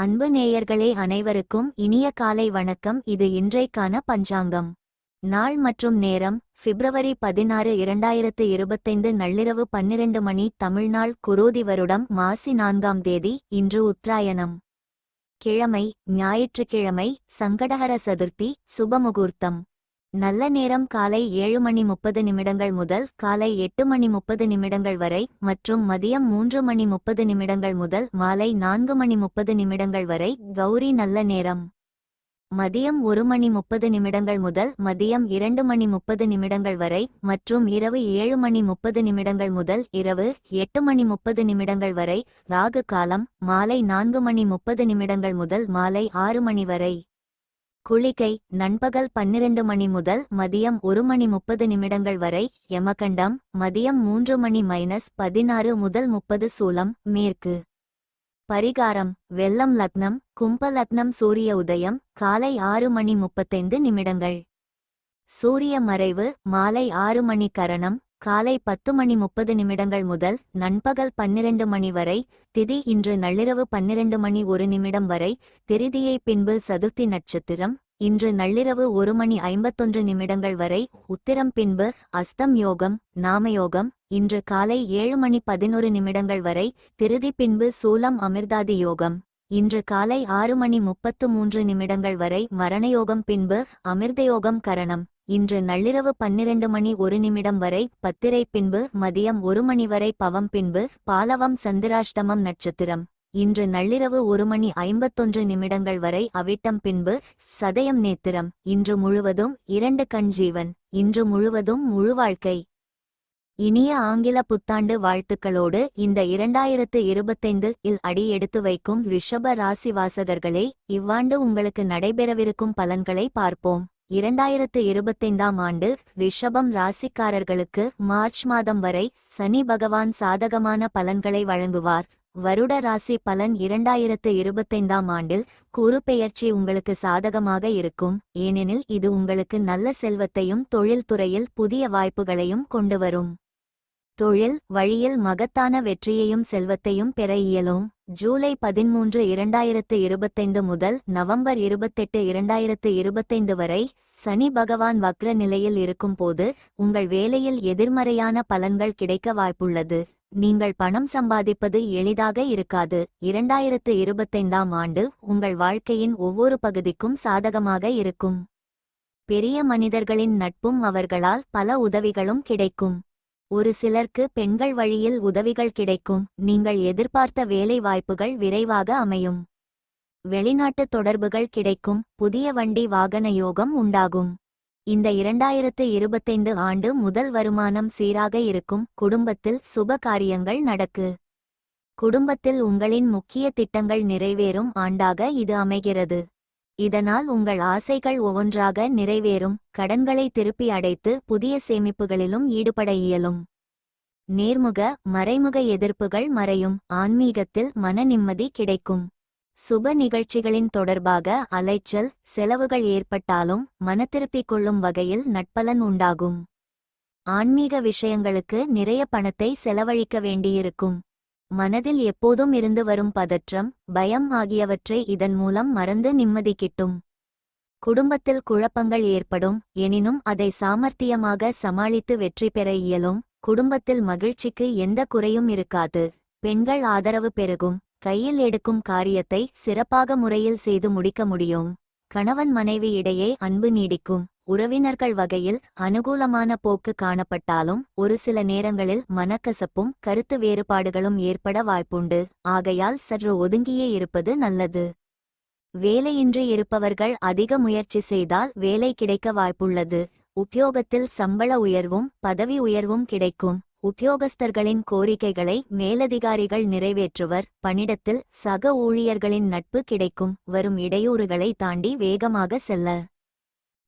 அன்பு நேயர்களே அனைவருக்கும் இனிய காலை வணக்கம். இது இன்றைக்கான பஞ்சாங்கம். நாள் மற்றும் நேரம் பிப்ரவரி பதினாறு இரண்டாயிரத்து இருபத்தைந்து நள்ளிரவு பன்னிரண்டு மணி தமிழ்நாள் குரோதி வருடம் மாசி நான்காம் தேதி இன்று உத்தராயணம். கிழமை ஞாயிற்றுக்கிழமை சங்கடஹர சதுர்த்தி சுபமுகூர்த்தம் நல்ல நேரம் காலை ஏழு மணி முப்பது நிமிடங்கள் முதல் காலை எட்டு மணி முப்பது நிமிடங்கள் வரை மற்றும் மதியம் மூன்று மணி முப்பது நிமிடங்கள் முதல் மாலை நான்கு மணி முப்பது நிமிடங்கள் வரை கௌரி நல்ல நேரம். மதியம் ஒரு மணி முப்பது நிமிடங்கள் முதல் மதியம் இரண்டு மணி முப்பது நிமிடங்கள் வரை மற்றும் இரவு ஏழு மணி முப்பது நிமிடங்கள் முதல் இரவு எட்டு மணி முப்பது நிமிடங்கள் வரை ராகு காலம் மாலை நான்கு மணி முப்பது நிமிடங்கள் முதல் மாலை ஆறு மணி வரை. குளிகை நண்பகல் பன்னிரண்டு மணி முதல் மதியம் ஒரு மணி முப்பது நிமிடங்கள் வரை யமகண்டம் மதியம் மூன்று மணி மைனஸ் பதினாறு முதல் முப்பது சூலம் மேற்கு. பரிகாரம் வெள்ளம் லக்னம் கும்ப லக்னம் சூரிய உதயம் காலை ஆறு மணி முப்பத்தைந்து நிமிடங்கள். சூரிய மறைவு மாலை ஆறு மணி கரணம் காலை பத்து மணி முப்பது நிமிடங்கள் முதல் நண்பகல் பன்னிரண்டு மணி வரை திதி இன்று நள்ளிரவு பன்னிரண்டு மணி ஒரு நிமிடம் வரை திருதியை பின்பு சதுர்த்தி நட்சத்திரம் இன்று நள்ளிரவு ஒரு மணி ஐம்பத்தொன்று நிமிடங்கள் வரை உத்திரம் பின்பு அஸ்தம் யோகம் நாமயோகம் இன்று காலை ஏழு மணி பதினொரு நிமிடங்கள் வரை திருதி பின்பு சூலம் அமிர்தாதி யோகம் இன்று காலை ஆறு மணி முப்பத்து மூன்று நிமிடங்கள் வரை மரணயோகம் பின்பு அமிர்தயோகம் கரணம். இன்று நள்ளிரவு பன்னிரண்டு மணி ஒரு நிமிடம் வரை பத்திரை பின்பு மதியம் ஒரு மணி வரை பவம் பின்பு பாலவம் சந்திராஷ்டமம் நட்சத்திரம். இன்று நள்ளிரவு ஒரு மணி ஐம்பத்தொன்று நிமிடங்கள் வரை அவிட்டம் பின்பு சதயம் நேத்திரம். இன்று முழுவதும் இரண்டு கண் ஜீவன். இன்று முழுவதும் முழு வாழ்க்கை. இனிய ஆங்கில புத்தாண்டு வாழ்த்துக்களோடு இந்த இரண்டாயிரத்து இருபத்தைந்து இல் அடி எடுத்து வைக்கும் ரிஷப ராசி வாசகர்களே இவ்வாண்டு உங்களுக்கு நடைபெறவிருக்கும் பலன்களை பார்ப்போம். இரண்டாயிரத்து இருபத்தைந்தாம் ஆண்டு ரிஷபம் ராசிக்காரர்களுக்கு மார்ச் மாதம் வரை சனி பகவான் சாதகமான பலன்களை வழங்குவார். வருட ராசி பலன் இரண்டாயிரத்து இருபத்தைந்தாம் ஆண்டில் குறுபெயர்ச்சி உங்களுக்கு சாதகமாக இருக்கும். ஏனெனில் இது உங்களுக்கு நல்ல செல்வத்தையும் தொழில்துறையில் புதிய வாய்ப்புகளையும் கொண்டு வரும். தொழில் வழியில் மகத்தான வெற்றியையும் செல்வத்தையும் பெற இயலும். ஜூலை பதிமூன்று இரண்டாயிரத்து இருபத்தைந்து முதல் நவம்பர் இருபத்தெட்டு இரண்டாயிரத்து இருபத்தைந்து வரை சனி பகவான் வக்ர நிலையில் இருக்கும்போது உங்கள் வேலையில் எதிர்மறையான பலன்கள் கிடைக்க வாய்ப்புள்ளது. நீங்கள் பணம் சம்பாதிப்பது எளிதாக இருக்காது. இரண்டாயிரத்து இருபத்தைந்தாம் ஆண்டு உங்கள் வாழ்க்கையின் ஒவ்வொரு பகுதிக்கும் சாதகமாக இருக்கும். பெரிய மனிதர்களின் நட்பும் அவர்களால் பல உதவிகளும் கிடைக்கும். ஒரு சிலருக்கு பெண்கள் வழியில் உதவிகள் கிடைக்கும். நீங்கள் எதிர்பார்த்த வேலை வாய்ப்புகள் விரைவாக அமையும். வெளிநாட்டு தொடர்புகள் கிடைக்கும். புதிய வண்டி வாகன யோகம் உண்டாகும். இந்த இரண்டாயிரத்து இருபத்தைந்து ஆண்டு முதல் வருமானம் சீராக இருக்கும். குடும்பத்தில் சுப காரியங்கள் நடக்கு. குடும்பத்தில் உங்களின் முக்கிய திட்டங்கள் நிறைவேறும். ஆண்டாக இது அமைகிறது. இதனால் உங்கள் ஆசைகள் ஒவ்வொன்றாக நிறைவேறும் கடன்களை திருப்பி அடைத்து புதிய சேமிப்புகளிலும் ஈடுபட இயலும். நேர்முக மறைமுக எதிர்ப்புகள் மறையும் ஆன்மீகத்தில் மன நிம்மதி கிடைக்கும். சுப நிகழ்ச்சிகளின் தொடர்பாக அலைச்சல் செலவுகள் ஏற்பட்டாலும் மனத்திருப்பிக் கொள்ளும் வகையில் நட்பலன் உண்டாகும். ஆன்மீக விஷயங்களுக்கு நிறைய பணத்தை செலவழிக்க வேண்டியிருக்கும். மனதில் எப்போதும் இருந்து வரும் பதற்றம் பயம் ஆகியவற்றை இதன் மூலம் மறந்து நிம்மதி கிட்டும். குடும்பத்தில் குழப்பங்கள் ஏற்படும் எனினும் அதை சாமர்த்தியமாக சமாளித்து வெற்றி பெற இயலும். குடும்பத்தில் மகிழ்ச்சிக்கு எந்த குறையும் இருக்காது. பெண்கள் ஆதரவு பெருகும். கையில் எடுக்கும் காரியத்தை சிறப்பாக முறையில் செய்து முடிக்க முடியும். கணவன் மனைவி இடையே அன்பு நீடிக்கும். உறவினர்கள் வகையில் அனுகூலமான போக்கு காணப்பட்டாலும் ஒரு சில நேரங்களில் மனக்கசப்பும் கருத்து வேறுபாடுகளும் ஏற்பட வாய்ப்புண்டு. ஆகையால் சற்று ஒதுங்கியே இருப்பது நல்லது. வேலையின்றி இருப்பவர்கள் அதிக முயற்சி செய்தால் வேலை கிடைக்க வாய்ப்புள்ளது. உத்தியோகத்தில் சம்பள உயர்வும் பதவி உயர்வும் கிடைக்கும். உத்தியோகஸ்தர்களின் கோரிக்கைகளை மேலதிகாரிகள் நிறைவேற்றுவர். பணிடத்தில் சக ஊழியர்களின் நட்பு கிடைக்கும். வரும் இடையூறுகளை தாண்டி வேகமாக செல்ல.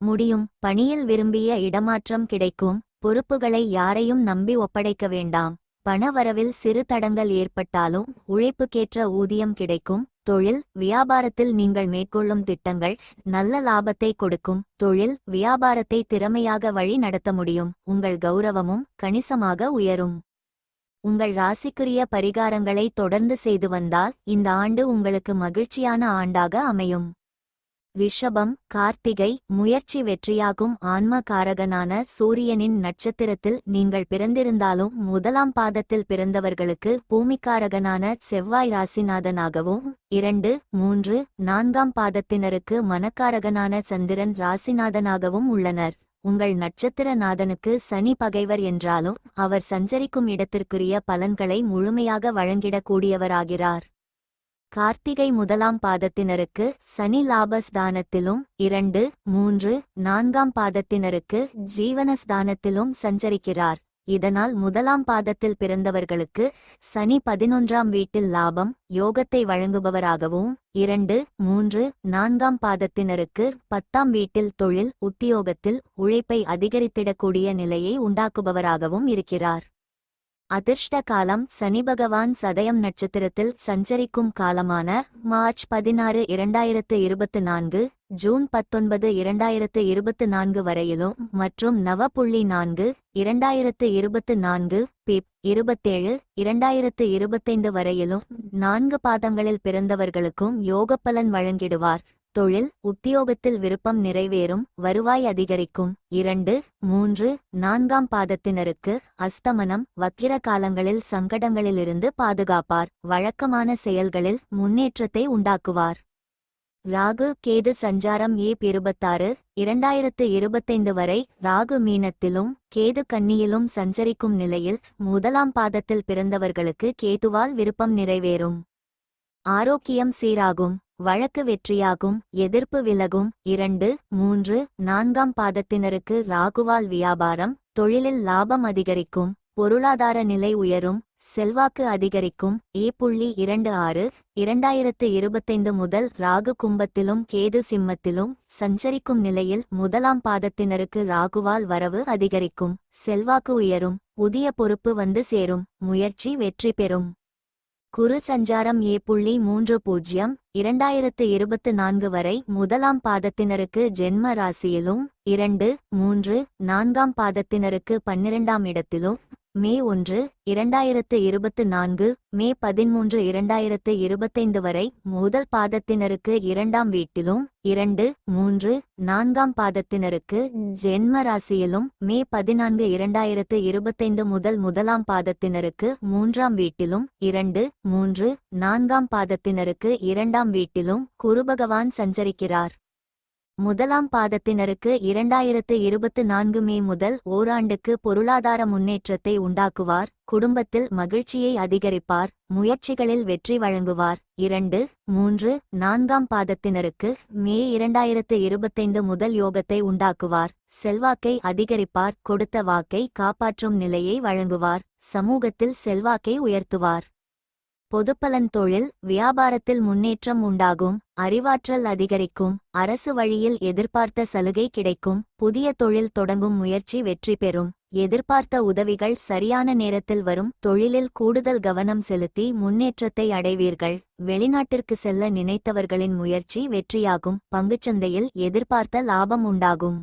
முடியும். பணியில் விரும்பிய இடமாற்றம் கிடைக்கும். பொறுப்புகளை யாரையும் நம்பி ஒப்படைக்க வேண்டாம். பணவரவில் சிறு தடங்கள் ஏற்பட்டாலும் உழைப்புக்கேற்ற ஊதியம் கிடைக்கும். தொழில் வியாபாரத்தில் நீங்கள் மேற்கொள்ளும் திட்டங்கள் நல்ல லாபத்தை கொடுக்கும். தொழில் வியாபாரத்தை திறமையாக வழி நடத்த முடியும். உங்கள் கௌரவமும் கணிசமாக உயரும். உங்கள் ராசிக்குரிய பரிகாரங்களை தொடர்ந்து செய்து வந்தால் இந்த ஆண்டு உங்களுக்கு மகிழ்ச்சியான ஆண்டாக அமையும். ரிஷபம் கார்த்திகை முயற்சி வெற்றியாகும் ஆன்ம காரகனான சூரியனின் நட்சத்திரத்தில் நீங்கள் பிறந்திருந்தாலும் முதலாம் பாதத்தில் பிறந்தவர்களுக்கு பூமிக்காரகனான செவ்வாய் ராசிநாதனாகவும் இரண்டு மூன்று நான்காம் பாதத்தினருக்கு மனக்காரகனான சந்திரன் ராசிநாதனாகவும் உள்ளனர். உங்கள் நட்சத்திரநாதனுக்கு சனி பகைவர் என்றாலும் அவர் சஞ்சரிக்கும் இடத்திற்குரிய பலன்களை முழுமையாக வழங்கிடக்கூடியவராகிறார். கார்த்திகை முதலாம் பாதத்தினருக்கு சனி லாபஸ்தானத்திலும் இரண்டு மூன்று நான்காம் பாதத்தினருக்கு ஜீவனஸ்தானத்திலும் சஞ்சரிக்கிறார். இதனால் முதலாம் பாதத்தில் பிறந்தவர்களுக்கு சனி பதினொன்றாம் வீட்டில் லாபம் யோகத்தை வழங்குபவராகவும் இரண்டு மூன்று நான்காம் பாதத்தினருக்கு பத்தாம் வீட்டில் தொழில் உத்தியோகத்தில் உழைப்பை அதிகரித்திடக்கூடிய நிலையை உண்டாக்குபவராகவும் இருக்கிறார். அதிர்ஷ்ட காலம் சனி பகவான் சதயம் நட்சத்திரத்தில் சஞ்சரிக்கும் காலமான மார்ச் பதினாறு இரண்டாயிரத்து இருபத்து நான்கு ஜூன் பத்தொன்பது இரண்டாயிரத்து இருபத்து நான்கு வரையிலும் மற்றும் நவ புள்ளி நான்கு இரண்டாயிரத்து இருபத்து நான்கு பிப் இருபத்தேழு இரண்டாயிரத்து இருபத்தைந்து வரையிலும் நான்கு பாதங்களில் பிறந்தவர்களுக்கும் யோகப்பலன் வழங்கிடுவார். தொழில் உத்தியோகத்தில் விருப்பம் நிறைவேறும் வருவாய் அதிகரிக்கும். இரண்டு மூன்று நான்காம் பாதத்தினருக்கு அஸ்தமனம் வக்கிர காலங்களில் சங்கடங்களிலிருந்து பாதுகாப்பார். வழக்கமான செயல்களில் முன்னேற்றத்தை உண்டாக்குவார். ராகு கேது சஞ்சாரம் ஏ இருபத்தாறு இரண்டாயிரத்து இருபத்தைந்து வரை ராகு மீனத்திலும் கேது கன்னியிலும் சஞ்சரிக்கும் நிலையில் முதலாம் பாதத்தில் பிறந்தவர்களுக்கு கேதுவால் விருப்பம் நிறைவேறும். ஆரோக்கியம் சீராகும். வழக்கு வெற்றியாகும் எதிர்ப்பு விலகும். இரண்டு மூன்று நான்காம் பாதத்தினருக்கு ராகுவால் வியாபாரம் தொழிலில் லாபம் அதிகரிக்கும் பொருளாதார நிலை உயரும் செல்வாக்கு அதிகரிக்கும். ஏ புள்ளி இரண்டு ஆறு இரண்டாயிரத்து இருபத்தைந்து முதல் ராகு கும்பத்திலும் கேது சிம்மத்திலும் சஞ்சரிக்கும் நிலையில் முதலாம் பாதத்தினருக்கு ராகுவால் வரவு அதிகரிக்கும் செல்வாக்கு உயரும் புதிய பொறுப்பு வந்து சேரும் முயற்சி வெற்றி பெறும். குரு சஞ்சாரம் ஏ புள்ளி மூன்று பூஜ்ஜியம் இரண்டாயிரத்து இருபத்து நான்கு வரை முதலாம் பாதத்தினருக்கு ஜென்ம ராசியிலும் இரண்டு மூன்று நான்காம் பாதத்தினருக்கு பன்னிரண்டாம் இடத்திலும் மே ஒன்று இரண்டாயிரத்து இருபத்து நான்கு மே பதிமூன்று இரண்டாயிரத்து இருபத்தைந்து வரை முதல் பாதத்தினருக்கு இரண்டாம் வீட்டிலும் இரண்டு மூன்று நான்காம் பாதத்தினருக்கு ஜென்ம ராசியிலும் மே பதினான்கு இரண்டாயிரத்து இருபத்தைந்து முதல் முதலாம் பாதத்தினருக்கு மூன்றாம் வீட்டிலும் இரண்டு மூன்று நான்காம் பாதத்தினருக்கு இரண்டாம் வீட்டிலும் குருபகவான் சஞ்சரிக்கிறார். முதலாம் பாதத்தினருக்கு இரண்டாயிரத்து இருபத்து நான்கு மே முதல் ஓராண்டுக்கு பொருளாதார முன்னேற்றத்தை உண்டாக்குவார் குடும்பத்தில் மகிழ்ச்சியை அதிகரிப்பார் முயற்சிகளில் வெற்றி வழங்குவார். இரண்டு மூன்று நான்காம் பாதத்தினருக்கு மே இரண்டாயிரத்து இருபத்தைந்து முதல் யோகத்தை உண்டாக்குவார். செல்வாக்கை அதிகரிப்பார் கொடுத்த வாக்கை காப்பாற்றும் நிலையை வழங்குவார் சமூகத்தில் செல்வாக்கை உயர்த்துவார். பொதுப்பலன் தொழில் வியாபாரத்தில் முன்னேற்றம் உண்டாகும் அறிவாற்றல் அதிகரிக்கும் அரசு வழியில் எதிர்பார்த்த சலுகை கிடைக்கும் புதிய தொழில் தொடங்கும் முயற்சி வெற்றி பெறும். எதிர்பார்த்த உதவிகள் சரியான நேரத்தில் வரும். தொழிலில் கூடுதல் கவனம் செலுத்தி முன்னேற்றத்தை அடைவீர்கள். வெளிநாட்டிற்கு செல்ல நினைத்தவர்களின் முயற்சி வெற்றியாகும். பங்குச்சந்தையில் எதிர்பார்த்த லாபம் உண்டாகும்.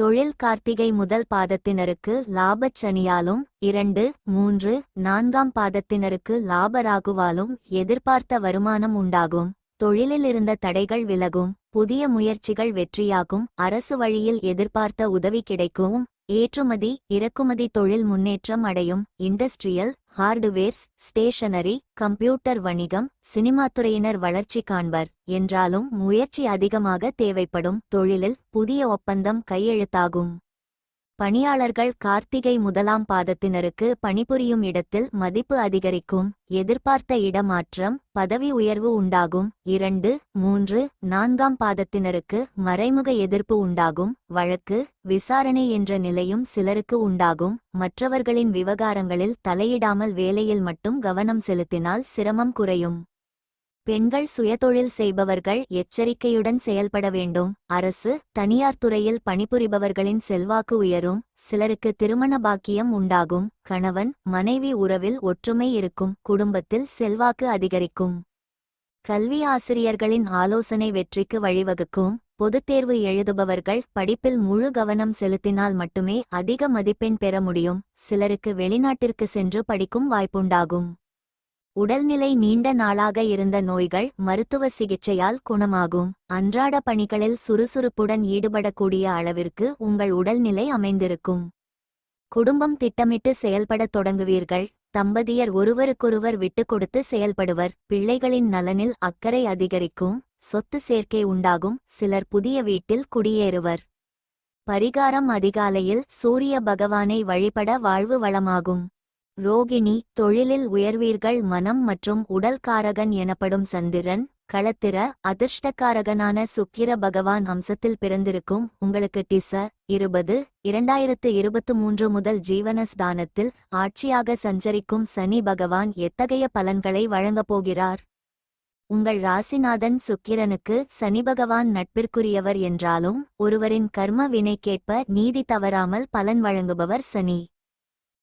தொழில் கார்த்திகை முதல் பாதத்தினருக்கு லாபச் சனியாலும் இரண்டு மூன்று நான்காம் பாதத்தினருக்கு லாப ராகுவாலும் எதிர்பார்த்த வருமானம் உண்டாகும். தொழிலில் இருந்த தடைகள் விலகும் புதிய முயற்சிகள் வெற்றியாகும் அரசு வழியில் எதிர்பார்த்த உதவி கிடைக்கும். ஏற்றுமதி இறக்குமதி தொழில் முன்னேற்றம் அடையும் இண்டஸ்ட்ரியல் ஹார்டுவேர்ஸ் ஸ்டேஷனரி கம்ப்யூட்டர் வணிகம் சினிமா துறையினர் வளர்ச்சி காண்பர். என்றாலும் முயற்சி அதிகமாக தேவைப்படும் தொழிலில் புதிய ஒப்பந்தம் கையெழுத்தாகும். பணியாளர்கள் கார்த்திகை முதலாம் பாதத்தினருக்கு பணிபுரியும் இடத்தில் மதிப்பு அதிகரிக்கும் எதிர்பார்த்த இடமாற்றம் பதவி உயர்வு உண்டாகும். இரண்டு மூன்று நான்காம் பாதத்தினருக்கு மறைமுக எதிர்ப்பு உண்டாகும். வழக்கு விசாரணை என்ற நிலையும் சிலருக்கு உண்டாகும். மற்றவர்களின் விவகாரங்களில் தலையிடாமல் வேலையில் மட்டும் கவனம் செலுத்தினால் சிரமம் குறையும். பெண்கள் சுயதொழில் செய்பவர்கள் எச்சரிக்கையுடன் செயல்பட வேண்டும். அரசு தனியார் துறையில் பணிபுரிபவர்களின் செல்வாக்கு உயரும். சிலருக்கு திருமண பாக்கியம் உண்டாகும். கணவன் மனைவி உறவில் ஒற்றுமை இருக்கும். குடும்பத்தில் செல்வாக்கு அதிகரிக்கும். கல்வி ஆசிரியர்களின் ஆலோசனை வெற்றிக்கு வழிவகுக்கும். பொதுத் தேர்வு எழுதுபவர்கள் படிப்பில் முழு கவனம் செலுத்தினால் மட்டுமே அதிக மதிப்பெண் பெற முடியும். சிலருக்கு வெளிநாட்டிற்கு சென்று படிக்கும் வாய்ப்புண்டாகும். உடல்நிலை நீண்ட நாளாக இருந்த நோய்கள் மருத்துவ சிகிச்சையால் குணமாகும். அன்றாட பணிகளில் சுறுசுறுப்புடன் ஈடுபடக்கூடிய அளவிற்கு உங்கள் உடல்நிலை அமைந்திருக்கும். குடும்பம் திட்டமிட்டு செயல்படத் தொடங்குவீர்கள். தம்பதியர் ஒருவருக்கொருவர் விட்டுக் கொடுத்து செயல்படுவர். பிள்ளைகளின் நலனில் அக்கறை அதிகரிக்கும். சொத்து சேர்க்கை உண்டாகும். சிலர் புதிய வீட்டில் குடியேறுவர். பரிகாரம் அதிகாலையில் சூரிய பகவானை வழிபட வாழ்வு வளமாகும். ரோகிணி தொழிலில் உயர்வீர்கள் மனம் மற்றும் உடல் காரகன் எனப்படும் சந்திரன் களத்திர அதிர்ஷ்டக்காரகனான சுக்கிர பகவான் அம்சத்தில் பிறந்திருக்கும் உங்களுக்கு டிச இருபது இரண்டாயிரத்து இருபத்து மூன்று முதல் ஜீவனஸ்தானத்தில் ஆட்சியாக சஞ்சரிக்கும் சனி பகவான் எத்தகைய பலன்களை வழங்கப் போகிறார்? உங்கள் ராசிநாதன் சுக்கிரனுக்கு சனி பகவான் நட்பிற்குரியவர் என்றாலும் ஒருவரின் கர்ம வினைக்கேற்ப நீதி தவறாமல் பலன் வழங்குபவர் சனி.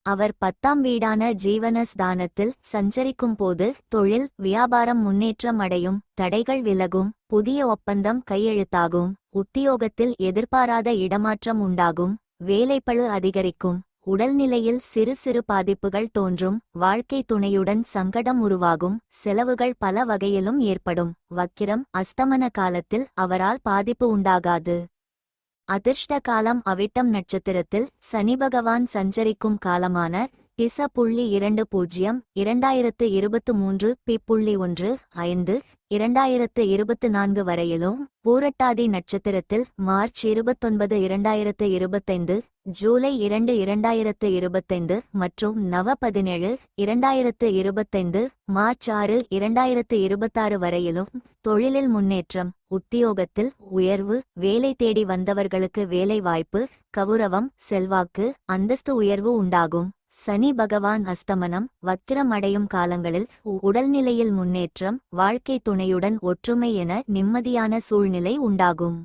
அவர் பத்தாம் வீடான ஜீவனஸ்தானத்தில் சஞ்சரிக்கும் போது தொழில் வியாபாரம் முன்னேற்றம் அடையும் தடைகள் விலகும் புதிய ஒப்பந்தம் கையெழுத்தாகும் உத்தியோகத்தில் எதிர்பாராத இடமாற்றம் உண்டாகும் வேலைப்பழு அதிகரிக்கும் உடல்நிலையில் சிறு சிறு பாதிப்புகள் தோன்றும் வாழ்க்கை துணையுடன் சங்கடம் உருவாகும் செலவுகள் பல வகையிலும் ஏற்படும் வக்கிரம் அஸ்தமன காலத்தில் அவரால் பாதிப்பு உண்டாகாது. அதிர்ஷ்ட காலம் அவிட்டம் நட்சத்திரத்தில் சனி பகவான் சஞ்சரிக்கும் காலமான திச புள்ளி இரண்டு பூஜ்ஜியம் இரண்டாயிரத்து இருபத்து மூன்று பி புள்ளி ஒன்று ஐந்து இரண்டாயிரத்து இருபத்து நான்கு வரையிலும் பூரட்டாதி நட்சத்திரத்தில் மார்ச் இருபத்தொன்பது இரண்டாயிரத்து இருபத்தைந்து ஜூலை இரண்டு இரண்டாயிரத்து இருபத்தைந்து மற்றும் நவ பதினேழு இரண்டாயிரத்து இருபத்தைந்து மார்ச் ஆறு இரண்டாயிரத்து இருபத்தாறு வரையிலும் தொழிலில் முன்னேற்றம் உத்தியோகத்தில் உயர்வு வேலை தேடி வந்தவர்களுக்கு வேலை வாய்ப்பு கவுரவம் செல்வாக்கு அந்தஸ்து உயர்வு உண்டாகும். சனி பகவான் அஸ்தமனம் வக்கிரம் அடையும் காலங்களில் உடல்நிலையில் முன்னேற்றம் வாழ்க்கை துணையுடன் ஒற்றுமை என நிம்மதியான சூழ்நிலை உண்டாகும்.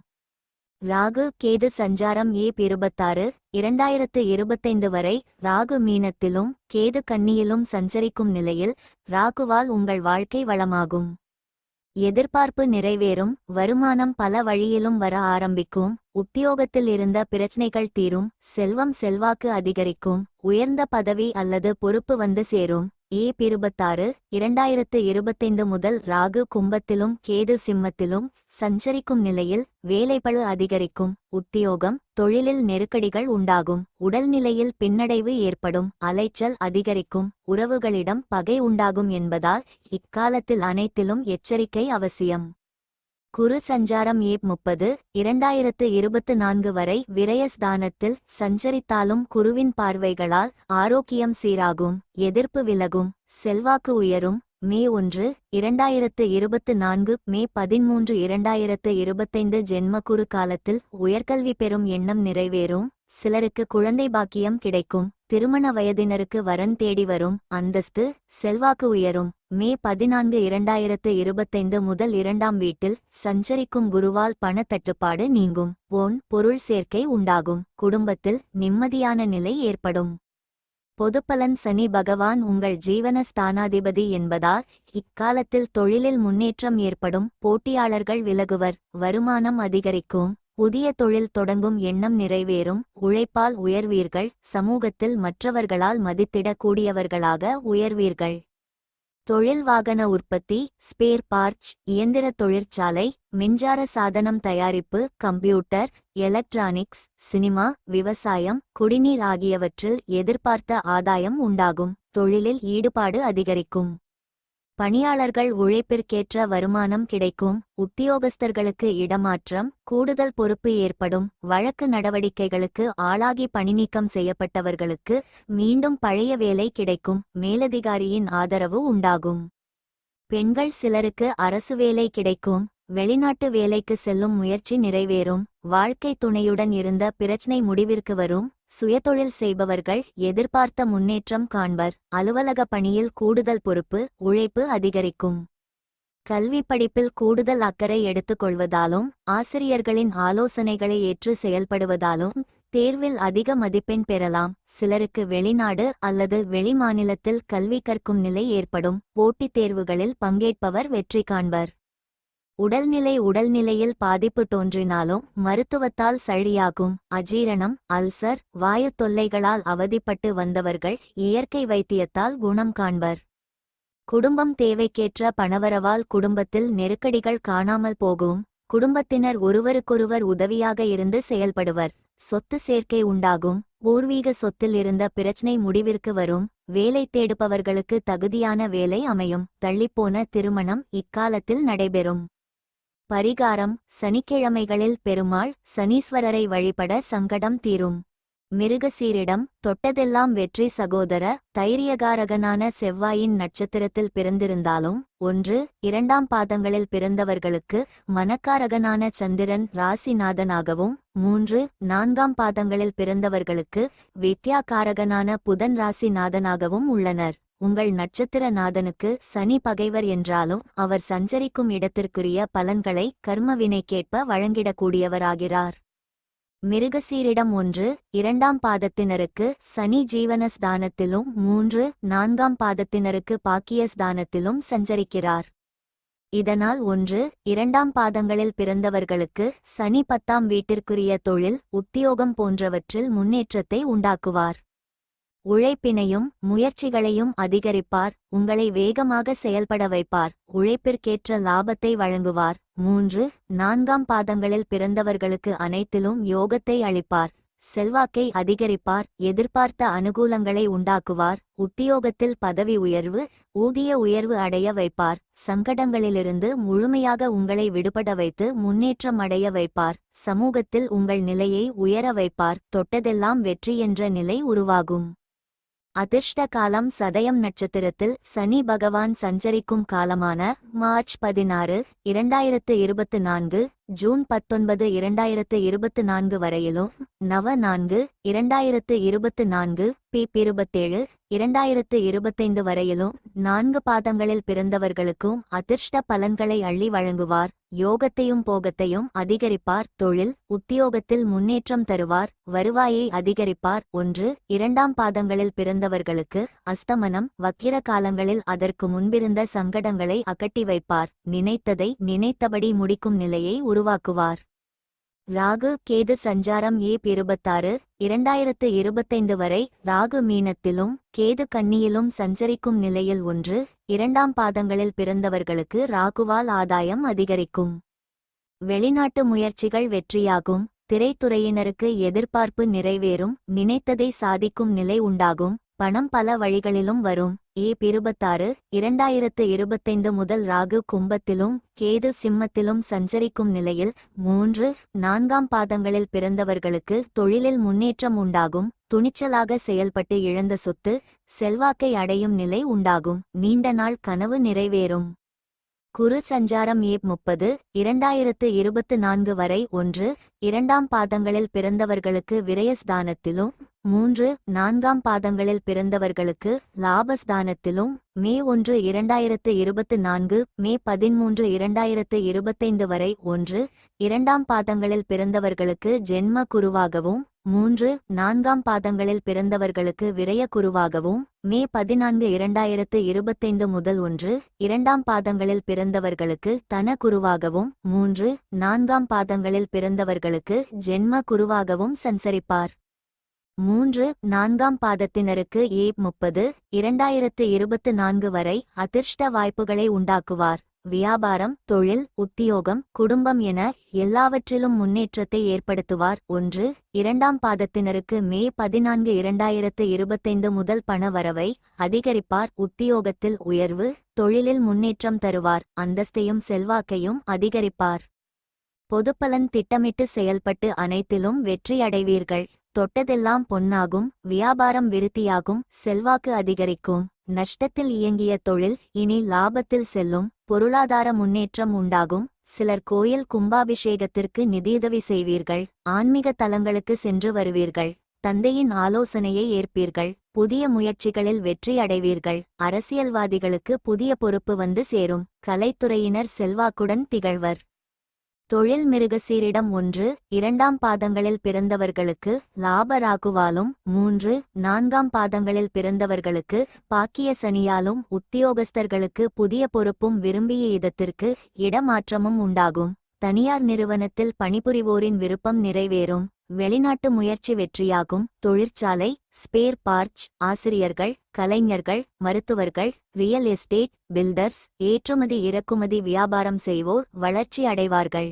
ராகு கேது சஞ்சாரம் ஏ இருபத்தாறு இரண்டாயிரத்து இருபத்தைந்து வரை ராகு மீனத்திலும் கேது கன்னியிலும் சஞ்சரிக்கும் நிலையில் ராகுவால் உங்கள் வாழ்க்கை வளமாகும். எதிர்பார்ப்பு நிறைவேறும் வருமானம் பல வழியிலும் வர ஆரம்பிக்கும் உத்தியோகத்தில் இருந்த பிரச்சனைகள் தீரும் செல்வம் செல்வாக்கு அதிகரிக்கும் உயர்ந்த பதவி அல்லது பொறுப்பு வந்து சேரும். ஏ இருபத்தாறு இரண்டாயிரத்து இருபத்தைந்து முதல் ராகு கும்பத்திலும் கேது சிம்மத்திலும் சஞ்சரிக்கும் நிலையில் வேலைப்பழு அதிகரிக்கும் உத்தியோகம் தொழிலில் நெருக்கடிகள் உண்டாகும் உடல்நிலையில் பின்னடைவு ஏற்படும் அலைச்சல் அதிகரிக்கும் உறவுகளிடம் பகை உண்டாகும் என்பதால் இக்காலத்தில் அனைத்திலும் எச்சரிக்கை அவசியம். குரு சஞ்சாரம் ஏப் முப்பது இரண்டாயிரத்து இருபத்து நான்கு வரை விரயஸ்தானத்தில் சஞ்சரித்தாலும் குருவின் பார்வைகளால் ஆரோக்கியம் சீராகும் எதிர்ப்பு விலகும் செல்வாக்கு உயரும். மே ஒன்று இரண்டாயிரத்து இருபத்து நான்கு மே பதிமூன்று இரண்டாயிரத்து இருபத்தைந்து ஜென்மக்குரு காலத்தில் உயர்கல்வி பெறும் எண்ணம் நிறைவேறும் சிலருக்கு குழந்தை பாக்கியம் கிடைக்கும். திருமண வயதினருக்கு வரன் தேடி வரும் அந்தஸ்து செல்வாக்கு உயரும். மே பதினான்கு இரண்டாயிரத்து இருபத்தைந்து முதல் இரண்டாம் வீட்டில் சஞ்சரிக்கும் குருவால் பணத்தட்டுப்பாடு நீங்கும். போன் பொருள் சேர்க்கை உண்டாகும். குடும்பத்தில் நிம்மதியான நிலை ஏற்படும். பொதுப்பலன் சனி பகவான் உங்கள் ஜீவன ஸ்தானாதிபதி என்பதால் இக்காலத்தில் தொழிலில் முன்னேற்றம் ஏற்படும். போட்டியாளர்கள் விலகுவர். வருமானம் அதிகரிக்கும். புதிய தொழில் தொடங்கும் எண்ணம் நிறைவேறும். உழைப்பால் உயர்வீர்கள். சமூகத்தில் மற்றவர்களால் மதித்திடக்கூடியவர்களாக உயர்வீர்கள். தொழில் வாகன உற்பத்தி ஸ்பேர் பார்ட்ஸ் இயந்திர தொழிற்சாலை மின்சார சாதனம் தயாரிப்பு கம்ப்யூட்டர் எலக்ட்ரானிக்ஸ் சினிமா விவசாயம் குடிநீர் ஆகியவற்றில் எதிர்பார்த்த ஆதாயம் உண்டாகும். தொழிலில் ஈடுபாடு அதிகரிக்கும். பணியாளர்கள் உழைப்பிற்கேற்ற வருமானம் கிடைக்கும் உத்தியோகஸ்தர்களுக்கு இடமாற்றம் கூடுதல் பொறுப்பு ஏற்படும் வழக்கு நடவடிக்கைகளுக்கு ஆளாகி பணிநீக்கம் செய்யப்பட்டவர்களுக்கு மீண்டும் பழைய வேலை கிடைக்கும் மேலதிகாரியின் ஆதரவு உண்டாகும். பெண்கள் சிலருக்கு அரசு வேலை கிடைக்கும் வெளிநாட்டு வேலைக்கு செல்லும் முயற்சி நிறைவேறும் வாழ்க்கை துணையுடன் இருந்த பிரச்சினை முடிவிற்கு வரும் சுயதொழில் செய்பவர்கள் எதிர்பார்த்த முன்னேற்றம் காண்பர். அலுவலக பணியில் கூடுதல் பொறுப்பு உழைப்பு அதிகரிக்கும். கல்வி படிப்பில் கூடுதல் அக்கறை எடுத்துக்கொள்வதாலும் ஆசிரியர்களின் ஆலோசனைகளை ஏற்று செயல்படுவதாலும் தேர்வில் அதிக மதிப்பெண் பெறலாம். சிலருக்கு வெளிநாடு அல்லது வெளிமாநிலத்தில் கல்வி கற்கும் நிலை ஏற்படும். போட்டித் தேர்வுகளில் பங்கேற்பவர் வெற்றி காண்பர். உடல்நிலை உடல்நிலையில் பாதிப்பு தோன்றினாலும் மருத்துவத்தால் சழியாகும் அஜீரணம் அல்சர் வாயு தொல்லைகளால் அவதிப்பட்டு வந்தவர்கள் இயற்கை வைத்தியத்தால் குணம் காண்பர். குடும்பம் தேவைக்கேற்ற பணவரவால் குடும்பத்தில் நெருக்கடிகள் காணாமல் போகும். குடும்பத்தினர் ஒருவருக்கொருவர் உதவியாக இருந்து செயல்படுவர். சொத்து சேர்க்கை உண்டாகும். பூர்வீக சொத்தில் இருந்த பிரச்சனை முடிவிற்கு வரும். வேலை தேடுபவர்களுக்கு தகுதியான வேலை அமையும். தள்ளிப்போன திருமணம் இக்காலத்தில் நடைபெறும். பரிகாரம் சனிக்கிழமைகளில் பெருமாள் சனீஸ்வரரை வழிபட சங்கடம் தீரும். மிருகசீரிடம் தொட்டதெல்லாம் வெற்றி சகோதர தைரியகாரகனான செவ்வாயின் நட்சத்திரத்தில் பிறந்திருந்தாலும் ஒன்று இரண்டாம் பாதங்களில் பிறந்தவர்களுக்கு மனக்காரகனான சந்திரன் ராசிநாதனாகவும் மூன்று நான்காம் பாதங்களில் பிறந்தவர்களுக்கு வித்யாகாரகனான புதன் ராசிநாதனாகவும் உள்ளனர். உங்கள் நட்சத்திர நாதனுக்கு சனி பகைவர் என்றாலும் அவர் சஞ்சரிக்கும் இடத்திற்குரிய பலன்களை கர்மவினைக்கேற்ப வழங்கிடக்கூடியவராகிறார். மிருகசீரிடம் ஒன்று இரண்டாம் பாதத்தினருக்கு சனி ஜீவனஸ்தானத்திலும் மூன்று நான்காம் பாதத்தினருக்கு பாக்கியஸ்தானத்திலும் சஞ்சரிக்கிறார். இதனால் ஒன்று இரண்டாம் பாதங்களில் பிறந்தவர்களுக்கு சனி பத்தாம் வீட்டிற்குரிய தொழில் உத்தியோகம் போன்றவற்றில் முன்னேற்றத்தை உண்டாக்குவார். உழைப்பினையும் முயற்சிகளையும் அதிகரிப்பார். உங்களை வேகமாக செயல்பட வைப்பார். உழைப்பிற்கேற்ற லாபத்தை வழங்குவார். மூன்று நான்காம் பாதங்களில் பிறந்தவர்களுக்கு அனைத்திலும் யோகத்தை அளிப்பார். செல்வாக்கை அதிகரிப்பார். எதிர்பார்த்த அனுகூலங்களை உண்டாக்குவார். உத்தியோகத்தில் பதவி உயர்வு ஊதிய உயர்வு அடைய வைப்பார். சங்கடங்களிலிருந்து முழுமையாக உங்களை விடுபட வைத்து முன்னேற்றம் அடைய வைப்பார். சமூகத்தில் உங்கள் நிலையை உயர வைப்பார். தொட்டதெல்லாம் வெற்றி என்ற நிலை உருவாகும். அதிர்ஷ்ட காலம் சதயம் நட்சத்திரத்தில் சனி பகவான் சஞ்சரிக்கும் காலமான மார்ச் பதினாறு இரண்டாயிரத்து இருபத்து நான்கு ஜூன் பத்தொன்பது இரண்டாயிரத்து இருபத்து நான்கு வரையிலும் நவ நான்கு இரண்டாயிரத்து இருபத்து நான்கு பி இருபத்தேழு இரண்டாயிரத்து இருபத்தைந்து வரையிலும் நான்கு பாதங்களில் பிறந்தவர்களுக்கும் அதிர்ஷ்ட பலன்களை அள்ளி வழங்குவார். யோகத்தையும் போகத்தையும் அதிகரிப்பார். தொழில் உத்தியோகத்தில் முன்னேற்றம் தருவார். வருவாயை அதிகரிப்பார். ஒன்று இரண்டாம் பாதங்களில் பிறந்தவர்களுக்கு அஸ்தமனம் வக்கிர காலங்களில் அதற்கு முன்பிருந்த சங்கடங்களை அகட்டி வைப்பார். நினைத்ததை நினைத்தபடி முடிக்கும் நிலையை உருவாக்குவார். ராகு கேது சஞ்சாரம் ஏ இருபத்தாறு இரண்டாயிரத்து இருபத்தைந்து வரை ராகு மீனத்திலும் கேது கன்னியிலும் சஞ்சரிக்கும் நிலையில் ஒன்று இரண்டாம் பாதங்களில் பிறந்தவர்களுக்கு ராகுவால் ஆதாயம் அதிகரிக்கும். வெளிநாட்டு முயற்சிகள் வெற்றியாகும் திரைத்துறையினருக்கு எதிர்பார்ப்பு நிறைவேறும் நினைத்ததை சாதிக்கும் நிலை உண்டாகும் பணம் பல வழிகளிலும் வரும். ஏ இருபத்தாறு இரண்டாயிரத்து இருபத்தைந்து முதல் ராகு கும்பத்திலும் கேது சிம்மத்திலும் சஞ்சரிக்கும் நிலையில் மூன்று நான்காம் பாதங்களில் பிறந்தவர்களுக்கு தொழிலில் முன்னேற்றம் உண்டாகும். துணிச்சலாக செயல்பட்டு இழந்த சொத்து செல்வாக்கை அடையும் நிலை உண்டாகும். நீண்ட நாள் கனவு நிறைவேறும். குரு சஞ்சாரம் ஏ முப்பது இரண்டாயிரத்து இருபத்து நான்கு வரை ஒன்று இரண்டாம் பாதங்களில் பிறந்தவர்களுக்கு விரயஸ்தானத்திலும் மூன்று நான்காம் பாதங்களில் பிறந்தவர்களுக்கு லாபஸ்தானத்திலும் மே ஒன்று இரண்டாயிரத்து இருபத்து நான்கு மே பதிமூன்று இரண்டாயிரத்து இருபத்தைந்து வரை ஒன்று இரண்டாம் பாதங்களில் பிறந்தவர்களுக்கு ஜென்ம குருவாகவும் மூன்று நான்காம் பாதங்களில் பிறந்தவர்களுக்கு விரய குருவாகவும் மே பதினான்கு இரண்டாயிரத்து இருபத்தைந்து முதல் ஒன்று இரண்டாம் பாதங்களில் பிறந்தவர்களுக்கு தன குருவாகவும் மூன்று நான்காம் பாதங்களில் பிறந்தவர்களுக்கு ஜென்ம குருவாகவும் சஞ்சரிப்பார். மூன்று நான்காம் பாதத்தினருக்கு ஏ முப்பது இரண்டாயிரத்து இருபத்து நான்கு வரை அதிர்ஷ்ட வாய்ப்புகளை உண்டாக்குவார். வியாபாரம் தொழில் உத்தியோகம் குடும்பம் என எல்லாவற்றிலும் முன்னேற்றத்தை ஏற்படுத்துவார். ஒன்று இரண்டாம் பாதத்தினருக்கு மே பதினான்கு இரண்டாயிரத்து இருபத்தைந்து முதல் பண வரவை அதிகரிப்பார். உத்தியோகத்தில் உயர்வு தொழிலில் முன்னேற்றம் தருவார். அந்தஸ்தையும் செல்வாக்கையும் அதிகரிப்பார். பொதுப்பலன் திட்டமிட்டு செயல்பட்டு அனைத்திலும் வெற்றியடைவீர்கள் தொட்டதெல்லாம் பொன்னாகும் வியாபாரம் விருத்தியாகும் செல்வாக்கு அதிகரிக்கும். நஷ்டத்தில் இயங்கிய தொழில் இனி லாபத்தில் செல்லும் பொருளாதார முன்னேற்றம் உண்டாகும். சிலர் கோயில் கும்பாபிஷேகத்திற்கு நிதியுதவி செய்வீர்கள் ஆன்மீக தலங்களுக்கு சென்று வருவீர்கள் தந்தையின் ஆலோசனையை ஏற்பீர்கள் புதிய முயற்சிகளில் வெற்றி அடைவீர்கள். அரசியல்வாதிகளுக்கு புதிய பொறுப்பு வந்து சேரும் கலைத்துறையினர் செல்வாக்குடன் திகழ்வர். தொழில் மிருகசீரிடம் ஒன்று இரண்டாம் பாதங்களில் பிறந்தவர்களுக்கு லாபராகுவாலும் மூன்று நான்காம் பாதங்களில் பிறந்தவர்களுக்கு பாக்கிய சனியாலும் உத்தியோகஸ்தர்களுக்கு புதிய பொறுப்பும் விரும்பிய இதத்திற்கு இடமாற்றமும் உண்டாகும். தனியார் நிறுவனத்தில் பணிபுரிவோரின் விருப்பம் நிறைவேறும். வெளிநாட்டு முயற்சி வெற்றியாகும். தொழிற்சாலை ஸ்பேர் பார்ட்ஸ் ஆசிரியர்கள் கலைஞர்கள் மருத்துவர்கள் ரியல் எஸ்டேட் பில்டர்ஸ் ஏற்றுமதி இறக்குமதி வியாபாரம் செய்வோர் வளர்ச்சி அடைவார்கள்.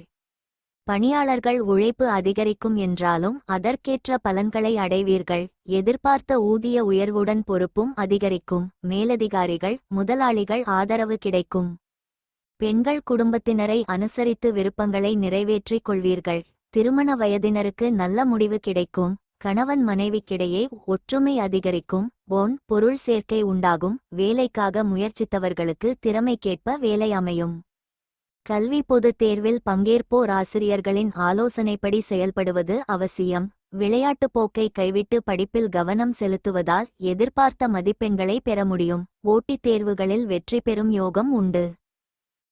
பணியாளர்கள் உழைப்பு அதிகரிக்கும் என்றாலும் அதற்கேற்ற பலன்களை அடைவீர்கள். எதிர்பார்த்த ஊதிய உயர்வுடன் பொறுப்பும் அதிகரிக்கும். மேலதிகாரிகள் முதலாளிகள் ஆதரவு கிடைக்கும். பெண்கள் குடும்பத்தினரை அனுசரித்து விருப்பங்களை நிறைவேற்றிக் கொள்வீர்கள். திருமண வயதினருக்கு நல்ல முடிவு கிடைக்கும். கணவன் மனைவிக்கிடையே ஒற்றுமை அதிகரிக்கும். பொன் பொருள் சேர்க்கை உண்டாகும். வேலைக்காக முயற்சித்தவர்களுக்கு திறமைக்கேற்ப வேலை அமையும். கல்வி பொதுத் தேர்வில் பங்கேற்போர் ஆசிரியர்களின் ஆலோசனைப்படி செயல்படுவது அவசியம். விளையாட்டுப் போக்கை கைவிட்டு படிப்பில் கவனம் செலுத்துவதால் எதிர்பார்த்த மதிப்பெண்களை பெற முடியும். போட்டித் தேர்வுகளில் வெற்றி பெறும் யோகம் உண்டு.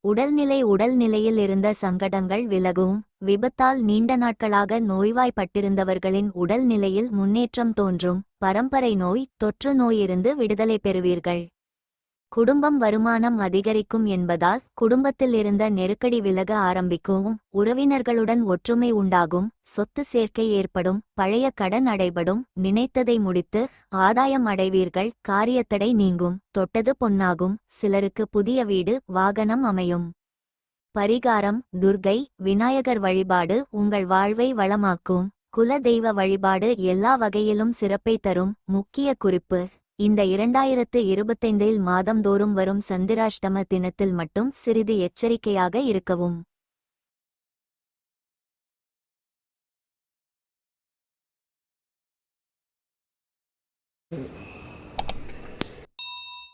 உடல்நிலை உடல்நிலையில் இருந்த சங்கடங்கள் விலகும். விபத்தால் நீண்ட நாட்களாக நோய்வாய்ப்பட்டிருந்தவர்களின் உடல்நிலையில் முன்னேற்றம் தோன்றும். பரம்பரை நோய் தொற்று நோயிருந்து விடுதலை பெறுவீர்கள். குடும்பம் வருமானம் அதிகரிக்கும் என்பதால் குடும்பத்தில் இருந்த நெருக்கடி விலக ஆரம்பிக்கும் உறவினர்களுடன் ஒற்றுமை உண்டாகும் சொத்து சேர்க்கை ஏற்படும் பழைய கடன் அடைபடும் நினைத்ததை முடித்து ஆதாயம் அடைவீர்கள் காரியத்தடை நீங்கும் தொட்டது பொன்னாகும் சிலருக்கு புதிய வீடு வாகனம் அமையும். பரிகாரம் துர்கை விநாயகர் வழிபாடு உங்கள் வாழ்வை வளமாக்கும். குல தெய்வ வழிபாடு எல்லா வகையிலும் சிறப்பை தரும் முக்கிய குறிப்பு. இந்த இரண்டாயிரத்து இருபத்தைந்தில் மாதந்தோறும் வரும் சந்திராஷ்டம தினத்தில் மட்டும் சிறிது எச்சரிக்கையாக இருக்கவும்.